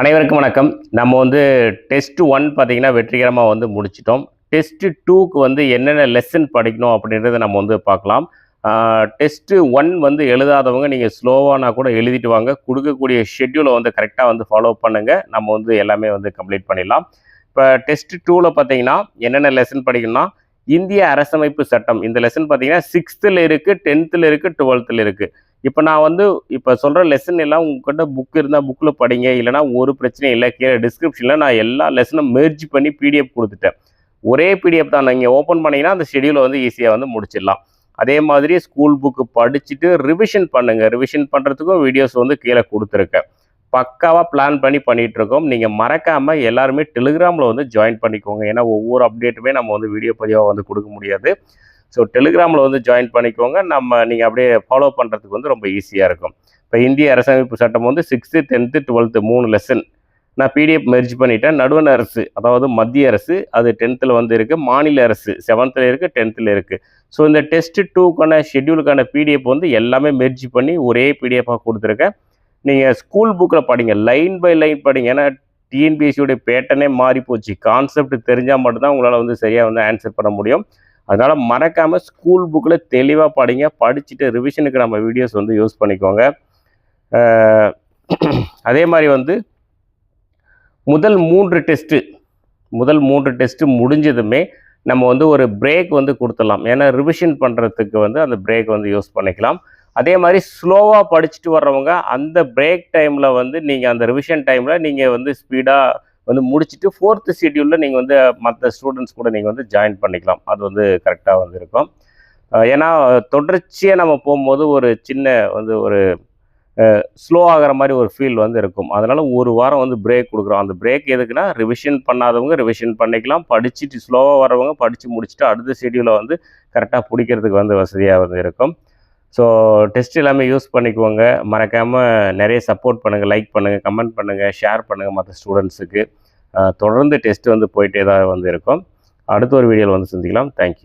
அனைவருக்கும் வணக்கம். நம்ம வந்து டெஸ்ட் ஒன் பார்த்தீங்கன்னா வெற்றிகரமாக வந்து முடிச்சிட்டோம். டெஸ்ட்டு டூக்கு வந்து என்னென்ன லெசன் படிக்கணும் அப்படின்றத நம்ம வந்து பார்க்கலாம். டெஸ்ட்டு ஒன் வந்து எழுதாதவங்க நீங்கள் ஸ்லோவானா கூட எழுதிட்டு வாங்க. கொடுக்கக்கூடிய ஷெட்யூலை வந்து கரெக்டாக வந்து ஃபாலோ பண்ணுங்கள் நம்ம வந்து எல்லாமே வந்து கம்ப்ளீட் பண்ணிடலாம். இப்போ டெஸ்ட் டூவில் பார்த்தீங்கன்னா என்னென்ன லெசன் படிக்கணும்னா இந்திய அரசமைப்பு சட்டம். இந்த லெசன் பார்த்தீங்கன்னா சிக்ஸ்த்தில் இருக்குது டென்த்தில் இருக்குது டுவெல்த்தில் இருக்குது இப்போ நான் வந்து இப்போ சொல்கிற லெசன் எல்லாம் உங்ககிட்ட புக் இருந்தால் புக்கில் படிங்க. இல்லைனா ஒரு பிரச்சனையும் இல்லை. கீழே டிஸ்கிரிப்ஷனில் நான் எல்லா லெசனும் மெர்ஜ் பண்ணி பிடிஎஃப் கொடுத்துட்டேன். ஒரே பிடிஎஃப் தான். நீங்கள் ஓப்பன் பண்ணிங்கன்னா அந்த ஷெடியூலை வந்து ஈஸியாக வந்து முடிச்சிடலாம். அதே மாதிரி ஸ்கூல் புக்கு படிச்சுட்டு ரிவிஷன் பண்ணுங்கள் ரிவிஷன் பண்ணுறதுக்கும் வீடியோஸ் வந்து கீழே கொடுத்துருக்கேன். பக்காவாக பிளான் பண்ணி பண்ணிகிட்ருக்கோம் நீங்கள் மறக்காமல் எல்லாருமே டெலிகிராமில் வந்து ஜாயின் பண்ணிக்கோங்க. ஏன்னா ஒவ்வொரு அப்டேட்டுமே நம்ம வந்து வீடியோ பதிவாக வந்து கொடுக்க முடியாது. ஸோ டெலிகிராமில் வந்து ஜாயின் பண்ணிக்கோங்க. நம்ம நீங்கள் அப்படியே ஃபாலோ பண்ணுறதுக்கு வந்து ரொம்ப ஈஸியாக இருக்கும். இப்போ இந்திய அரசமைப்பு சட்டம் வந்து சிக்ஸ்த்து டென்த்து டுவெல்த்து மூணு லெசன் நான் பிடிஎஃப் மெர்ஜ் பண்ணிட்டேன். நடுவண் அரசு அதாவது மத்திய அரசு அது டென்த்தில் வந்து இருக்குது மாநில அரசு செவன்த்தில் இருக்குது டென்த்தில் இருக்குது ஸோ இந்த டெஸ்ட் டூக்கான ஷெட்யூலுக்கான பிடிஎஃப் வந்து எல்லாமே மெர்ஜ் பண்ணி ஒரே பிடிஎஃபாக கொடுத்துருக்கேன். நீங்கள் ஸ்கூல் புக்கில் படிங்க. லைன் பை லைன் படிங்க. ஏன்னா டிஎன்பிஎஸ்சியோடைய பேட்டனே மாறி போச்சு கான்செப்ட் தெரிஞ்சால் மட்டும்தான் உங்களால் வந்து சரியாக வந்து ஆன்சர் பண்ண முடியும். அதனால் மறக்காமல் ஸ்கூல் புக்கில் தெளிவாக படிங்க. படிச்சுட்டு ரிவிஷனுக்கு நம்ம வீடியோஸ் வந்து யூஸ் பண்ணிக்கோங்க. அதே மாதிரி வந்து முதல் மூன்று டெஸ்ட்டு முதல் மூன்று டெஸ்ட்டு முடிஞ்சதுமே நம்ம வந்து ஒரு பிரேக் வந்து கொடுத்துடலாம். ஏன்னா ரிவிஷன் பண்ணுறதுக்கு வந்து அந்த பிரேக் வந்து யூஸ் பண்ணிக்கலாம். அதே மாதிரி ஸ்லோவாக படிச்சுட்டு வர்றவங்க அந்த பிரேக் டைமில் வந்து நீங்கள் அந்த ரிவிஷன் டைமில் நீங்கள் வந்து ஸ்பீடாக வந்து முடிச்சுட்டு ஃபோர்த்து ஷெட்யூலில் நீங்கள் வந்து மற்ற ஸ்டூடெண்ட்ஸ் கூட நீங்கள் வந்து ஜாயின் பண்ணிக்கலாம். அது வந்து கரெக்டாக வந்து இருக்கும். ஏன்னா தொடர்ச்சியாக நம்ம போகும்போது ஒரு சின்ன வந்து ஒரு ஸ்லோ ஆகிற மாதிரி ஒரு ஃபீல் வந்து இருக்கும். அதனால் ஒரு வாரம் வந்து பிரேக் கொடுக்குறோம். அந்த பிரேக் எதுக்குன்னா ரிவிஷன் பண்ணாதவங்க ரிவிஷன் பண்ணிக்கலாம். படிச்சுட்டு ஸ்லோவாக வரவங்க படித்து முடிச்சுட்டு அடுத்த ஷெடியூலை வந்து கரெக்டாக பிடிக்கிறதுக்கு வந்து வசதியாக வந்து இருக்கும். ஸோ டெஸ்ட் எல்லாமே யூஸ் பண்ணிக்குவோங்க மறக்காமல் நிறைய சப்போர்ட் பண்ணுங்கள் லைக் பண்ணுங்கள் கமெண்ட் பண்ணுங்கள் ஷேர் பண்ணுங்கள் மற்ற ஸ்டூடெண்ட்ஸுக்கு தொடர்ந்து டெஸ்ட் வந்து போயிட்டே தான் வந்து இருக்கும் அடுத்த ஒரு வீடியோவில் வந்து சந்திக்கலாம். தேங்க்யூ